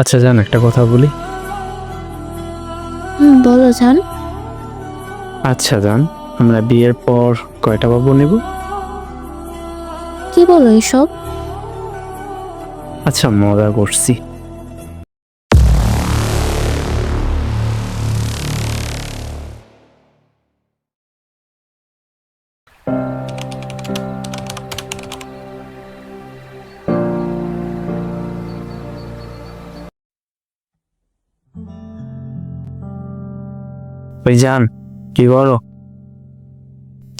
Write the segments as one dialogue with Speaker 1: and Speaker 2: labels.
Speaker 1: আচ্ছা জান একটা কথা বলি।
Speaker 2: হুম বলো জান।
Speaker 1: আচ্ছা জান আমরা বিয়ের পর কয়টা বাবু নেব?
Speaker 2: কি বলো এসব?
Speaker 1: আচ্ছা মজা করছি। ওই জান কি করো?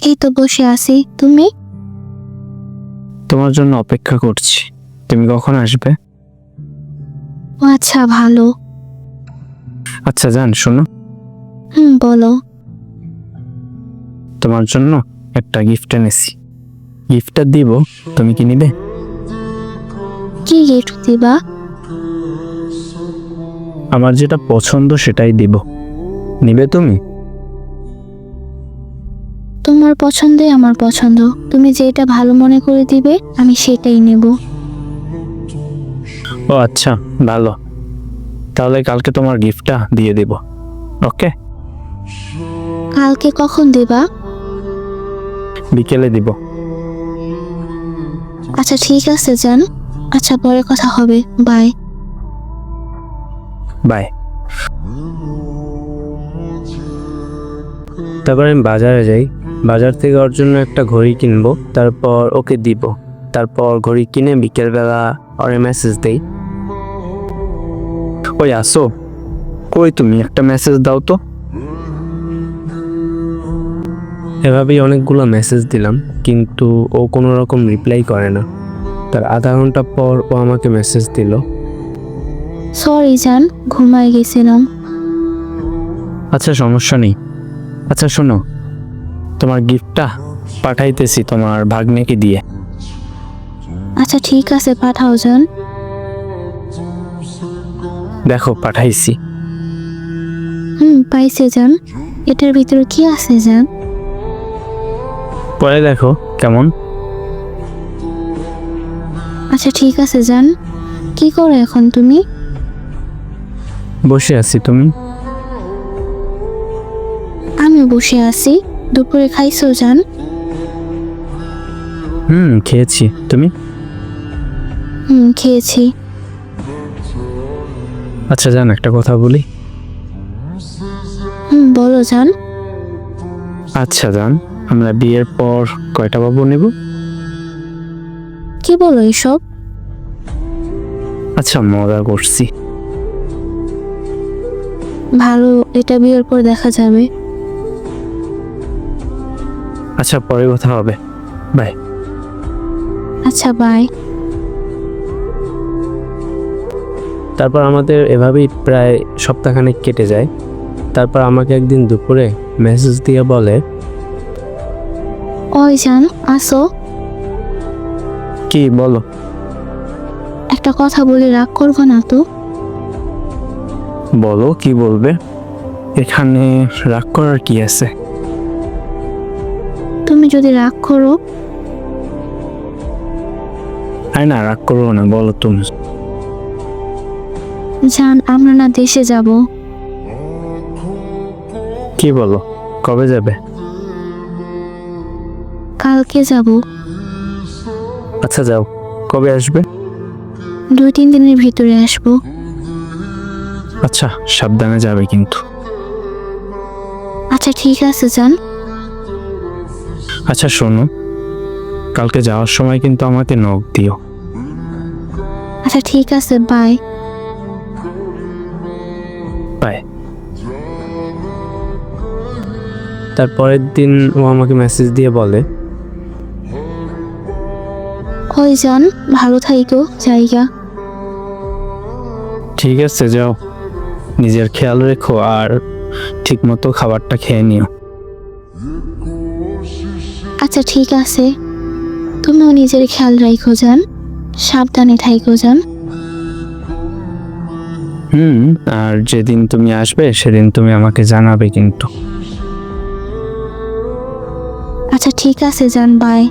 Speaker 2: এই তো বসে আছি। তুমি?
Speaker 1: তোমার জন্য অপেক্ষা করছি। তুমি কখন আসবে?
Speaker 2: ও আচ্ছা ভালো।
Speaker 1: আচ্ছা জান শোনো।
Speaker 2: হুম বলো।
Speaker 1: তোমার জন্য একটা গিফট এনেছি। গিফটটা দিব তুমি কি নিবে?
Speaker 2: কি গিফট দিবা?
Speaker 1: আমার যেটা পছন্দ সেটাই দিব। নিবে তুমি?
Speaker 2: তোমার পছন্দই আমার পছন্দ। তুমি যেটা ভালো মনে করে দিবে আমি সেটাই নেব।
Speaker 1: ও আচ্ছা ভালো। তাহলে কালকে তোমার গিফটটা দিয়ে দিব ওকে?
Speaker 2: কালকে কখন দেবা?
Speaker 1: বিকেলে দিব।
Speaker 2: আচ্ছা ঠিক আছে জান। আচ্ছা পরে কথা হবে। বাই।
Speaker 1: বাই। তারপর আমি বাজারে যাই। বাজার থেকে ওর জন্য একটা ঘড়ি কিনবো তারপর ওকে দিব। তারপর ঘড়ি কিনে বিকেলবেলা ওরে মেসেজ দেই। ওই আসো। কই তুমি? একটা মেসেজ দাও তো। এভাবেই অনেকগুলো মেসেজ দিলাম কিন্তু ও কোনো রকম রিপ্লাই করে না। তার আধা ঘণ্টা পর ও আমাকে মেসেজ দিল।
Speaker 2: সরি জান ঘুমায় গেছিলাম।
Speaker 1: আচ্ছা সমস্যা নেই। আচ্ছা শোনো। তোমার গিফটটা পাঠাইতেছি তোমার ভাগ্নেকে দিয়ে।
Speaker 2: আচ্ছা ঠিক আছে পাঠাও জান।
Speaker 1: দেখো পাঠাইছি।
Speaker 2: হুম পাইছে জান। এটার ভিতরে কি আছে জান?
Speaker 1: পরে দেখো কেমন।
Speaker 2: আচ্ছা ঠিক আছে জান। কি করো এখন তুমি?
Speaker 1: বসে আছি তুমি?
Speaker 2: আমি বসে আছি। দুপুরে খাইছো জান?
Speaker 1: হুম খেয়েছি। তুমি?
Speaker 2: হুম খেয়েছি।
Speaker 1: আচ্ছা জান একটা কথা বলি।
Speaker 2: হুম বলো জান।
Speaker 1: আচ্ছা জান আমরা বিয়ের পর কয়টা বাবু নেব?
Speaker 2: কি বলো এসব?
Speaker 1: আচ্ছা মজা করছি।
Speaker 2: ভালো এটা বিয়ের পর দেখা যাবে।
Speaker 1: আচ্ছা পরে কথা হবে। বাই
Speaker 2: আচ্ছা বাই
Speaker 1: তারপর আমাদের এভাবেই প্রায় সপ্তাহখানেক কেটে যায়। তারপর আমাকে একদিন দুপুরে মেসেজ দিয়ে বলে
Speaker 2: ওই জান আসো।
Speaker 1: কি বলো।
Speaker 2: একটা কথা বলে রাগ করব না তো?
Speaker 1: বলো কি বলবে? এখানে রাগ করার কি আছে?
Speaker 2: তুমি যদি রাগ করো।
Speaker 1: আরে না রাগ করব না বলো তুমি।
Speaker 2: জান আমরা না দেশে যাব।
Speaker 1: কি বলো? কবে যাবে?
Speaker 2: কালকে যাব।
Speaker 1: আচ্ছা যাও। কবে আসবে?
Speaker 2: দুই তিন দিনের ভিতরে আসব।
Speaker 1: আচ্ছা সাবধানে যাবে কিন্তু।
Speaker 2: আচ্ছা ঠিক আছে জান।
Speaker 1: আচ্ছা শোনো। কালকে যাওয়ার সময় কিন্তু আমাকে নখ দিও।
Speaker 2: আচ্ছা ঠিক আছে বাই
Speaker 1: বাই তারপরের দিন ও আমাকে মেসেজ দিয়ে বলে
Speaker 2: ওই জান ভালো থাইকো জায়গা।
Speaker 1: ঠিক আছে যাও। নিজের খেয়াল রেখো আর ঠিকমতো খাবারটা খেয়ে নিও।
Speaker 2: আচ্ছা ঠিক আছে। তুমিও নিজের খেয়াল রাখো যান সাবধানে থাইকো যান
Speaker 1: হুম আর যেদিন তুমি আসবে সেদিন তুমি আমাকে জানাবে কিন্তু।
Speaker 2: আচ্ছা ঠিক আছে যান বাই।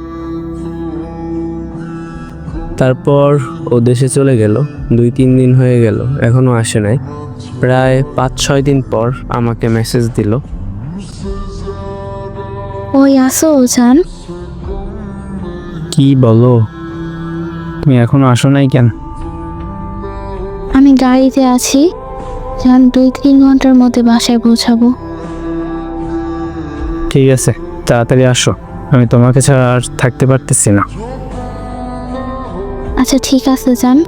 Speaker 3: তারপর ও দেশে চলে গেল। দুই তিন দিন হয়ে গেল এখনও আসে নাই। প্রায় পাঁচ ছয় দিন পর আমাকে মেসেজ দিল।
Speaker 2: ওই আসো জান।
Speaker 1: কি বলো? তুমি এখনও আসো নাই কেন?
Speaker 2: আমি গাড়িতে আছি। জান দুই তিন ঘণ্টার মধ্যে বাসায় পৌঁছাবো।
Speaker 1: ঠিক আছে তাড়াতাড়ি আসো। আমি তোমাকে ছাড়া আর থাকতে পারতেছি না।
Speaker 2: আচ্ছা ঠিক আছে জান।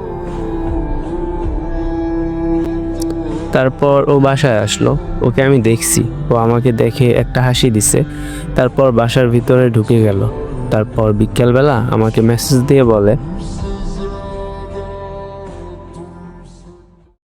Speaker 3: তারপর ও বাসায় আসলো। ওকে আমি দেখছি। ও আমাকে দেখে একটা হাসি দিছে। তারপর বাসার ভিতরে ঢুকে গেল। তারপর বিকেলবেলা আমাকে মেসেজ দিয়ে বলে